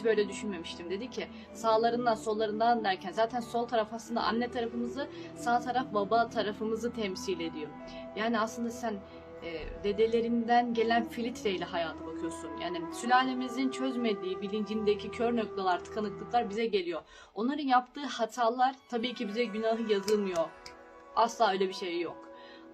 hiç böyle düşünmemiştim. Dedi ki sağlarından sollarından derken zaten sol taraf aslında anne tarafımızı, sağ taraf baba tarafımızı temsil ediyor. Yani aslında sen e, dedelerinden gelen filtreyle hayata bakıyorsun. Yani sülalemizin çözmediği bilincindeki kör noktalar, tıkanıklıklar bize geliyor. Onların yaptığı hatalar tabii ki bize günahı yazılmıyor. Asla öyle bir şey yok.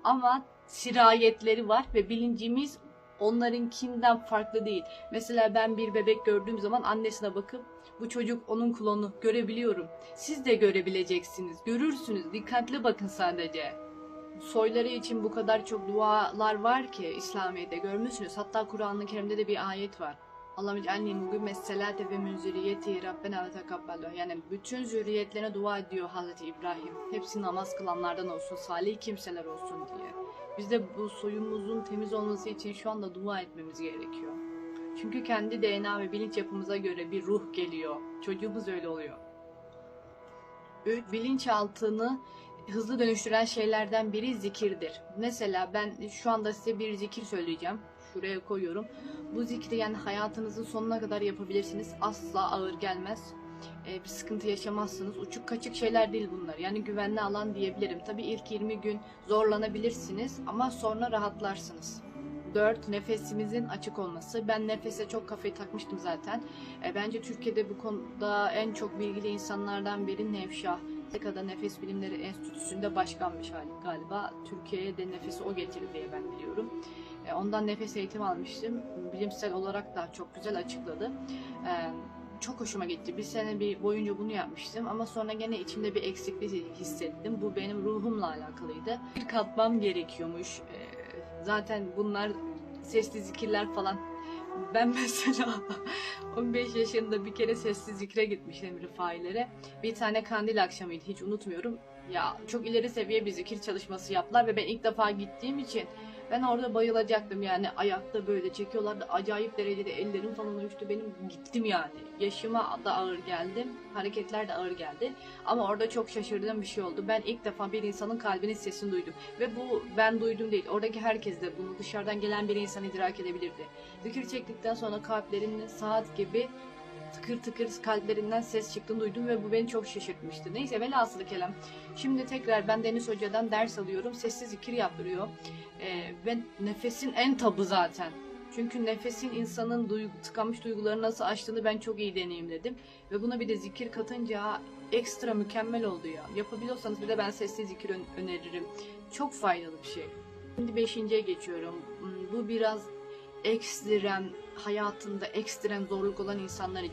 Ama sirayetleri var ve bilincimiz onlarınkinden farklı değil. Mesela ben bir bebek gördüğüm zaman annesine bakıp bu çocuk onun klonu görebiliyorum. Siz de görebileceksiniz. Görürsünüz. Dikkatli bakın sadece. Soyları için bu kadar çok dualar var ki İslamiyet'te görmüşsünüz. Hatta Kur'an-ı Kerim'de de bir ayet var. Allah'ım ec'alni mugimmes selate ve min zürriyeti Rabbena ve tekabbalu. Yani bütün zürriyetlerine dua ediyor Hazreti İbrahim. Hepsi namaz kılanlardan olsun, salih kimseler olsun diye. Biz de bu soyumuzun temiz olması için şu anda dua etmemiz gerekiyor. Çünkü kendi DNA ve bilinç yapımıza göre bir ruh geliyor. Çocuğumuz öyle oluyor. Bilinçaltını hızlı dönüştüren şeylerden biri zikirdir. Mesela ben şu anda size bir zikir söyleyeceğim. Şuraya koyuyorum. Bu zikri yani hayatınızın sonuna kadar yapabilirsiniz. Asla ağır gelmez. Ee, bir sıkıntı yaşamazsınız. Uçuk kaçık şeyler değil bunlar. Yani güvenli alan diyebilirim. Tabii ilk 20 gün zorlanabilirsiniz ama sonra rahatlarsınız. 4. Nefesimizin açık olması. Ben nefese çok kafayı takmıştım zaten. E, bence Türkiye'de bu konuda en çok bilgili insanlardan biri Nevşah. Tekada Nefes Bilimleri Enstitüsü'nde başkanmış galiba. Türkiye'ye de nefesi o getirdi diye ben biliyorum. E, ondan nefes eğitimi almıştım. Bilimsel olarak da çok güzel açıkladı. E, çok hoşuma gitti. Bir sene bir boyunca bunu yapmıştım ama sonra gene içimde bir eksiklik hissettim. Bu benim ruhumla alakalıydı. Bir katmam gerekiyormuş. E, zaten bunlar sesli zikirler falan. Ben mesela 15 yaşında bir kere sesli zikre gitmiştim rifailere. Bir tane kandil akşamıydı hiç unutmuyorum. Ya çok ileri seviye bir zikir çalışması yaptılar ve ben ilk defa gittiğim için ben orada bayılacaktım yani. Ayakta böyle çekiyorlardı. Acayip derecede ellerim falan uyuştu. Benim gittim yani. Yaşıma da ağır geldi. Hareketler de ağır geldi. Ama orada çok şaşırdığım bir şey oldu. Ben ilk defa bir insanın kalbinin sesini duydum. Ve bu ben duydum değil. Oradaki herkes de bunu dışarıdan gelen bir insan idrak edebilirdi. Zikir çektikten sonra kalplerinin saat gibi tıkır tıkır kalplerinden ses çıktığını duydum ve bu beni çok şaşırtmıştı. Neyse velhasılı kelam. Şimdi tekrar ben Deniz Hoca'dan ders alıyorum. Sessiz zikir yaptırıyor. Ee, ve nefesin en tabı zaten. Çünkü nefesin insanın duygu, tıkanmış duyguları nasıl açtığını ben çok iyi deneyimledim. Ve buna bir de zikir katınca ekstra mükemmel oldu ya. Yapabiliyorsanız bir de ben sessiz zikir ön- öneririm. Çok faydalı bir şey. Şimdi beşinciye geçiyorum. Hmm, Bu biraz ekstrem, hayatında ekstrem zorluk olan insanlar için.